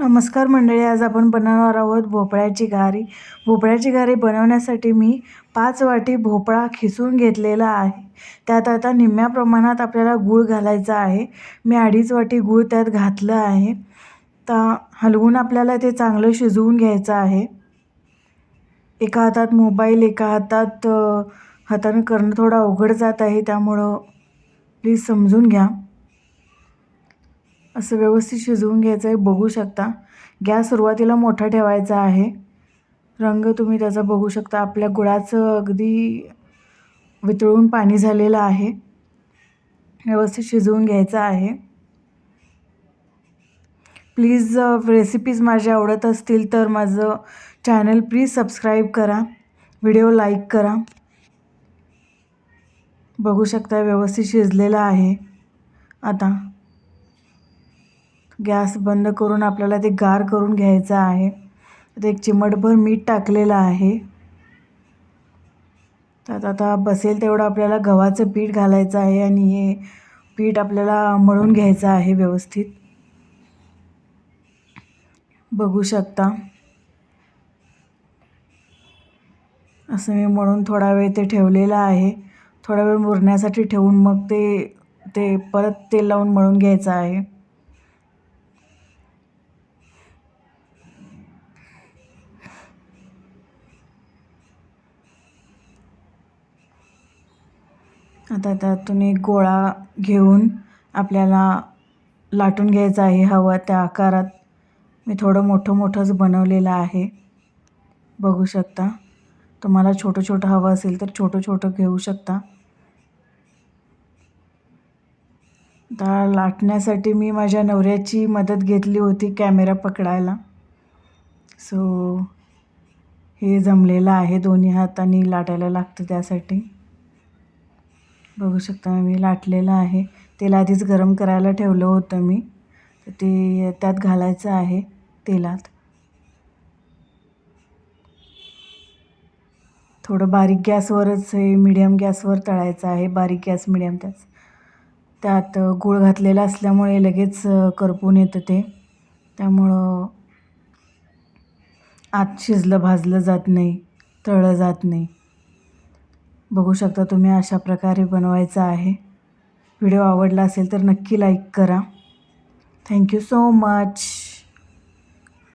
नमस्कार मंडळी आज आपण बनवणार आहोत भोपळ्याची घारी भोपळ्याची घारी बनवण्यासाठी मी पाच वाटी भोपळा खिसून घेतलेला आहे. त्यात आता निम्म्या प्रमाणात आपल्याला गूळ घालायचा आहे. मी अडीच वाटी गूळ त्यात घातलं आहे. तर हलवून आपल्याला ते चांगलं शिजवून घ्यायचं आहे. एका हातात मोबाईल एका हातात हातानं करणं थोडं अवघड जात आहे त्यामुळं प्लीज समजून घ्या. असं व्यवस्थित शिजवून घ्यायचं आहे बघू शकता. गॅस सुरुवातीला मोठा ठेवायचा आहे. रंग तुम्ही त्याचा बघू शकता. आपल्या गुळाचं अगदी वितळून पाणी झालेलं आहे. व्यवस्थित शिजवून घ्यायचं आहे. प्लीज रेसिपीज माझ्या आवडत असतील तर माझं चॅनल प्लीज सबस्क्राईब करा. व्हिडिओ लाईक करा. बघू शकता व्यवस्थित शिजलेलं आहे. आता गॅस बंद करून आपल्याला ते गार करून घ्यायचं आहे. तर एक चिमटभर मीठ टाकलेलं आहे. त्यात आता बसेल तेवढं आपल्याला गव्हाचं पीठ घालायचं आहे आणि हे पीठ आपल्याला मळून घ्यायचं आहे व्यवस्थित. बघू शकता. असं मी म्हणून थोडा वेळ ते ठेवलेलं आहे. थोडा वेळ मुरण्यासाठी ठेवून मग ते ते परत तेल लावून मळून घ्यायचं आहे. आता त्यातून एक गोळा घेऊन आपल्याला लाटून घ्यायचा आहे. हवा त्या आकारात. मी थोडं मोठं मोठंच बनवलेलं आहे. बघू शकता. तुम्हाला छोटं छोटं हवं असेल तर छोटं छोटं घेऊ शकता. आता लाटण्यासाठी मी माझ्या नवऱ्याची मदत घेतली होती कॅमेरा पकडायला. सो हे जमलेलं आहे दोन्ही हातांनी लाटायला लागतं त्यासाठी. बघू शकता मी लाटलेलं आहे. तेल आधीच गरम करायला ठेवलं होतं मी. तर ते त्यात घालायचं आहे तेलात. थोडं बारीक गॅसवरच हे मिडियम गॅसवर तळायचं आहे. बारीक गॅस मिडियम त्याच त्यात गूळ घातलेला असल्यामुळे लगेच करपून येतं ते. त्यामुळं आत शिजलं भाजलं जात नाही. तळलं जात नाही. बघू शकता तुम्ही अशा प्रकारे बनवायचं आहे. व्हिडिओ आवडला असेल तर नक्की लाईक करा. Thank you so much.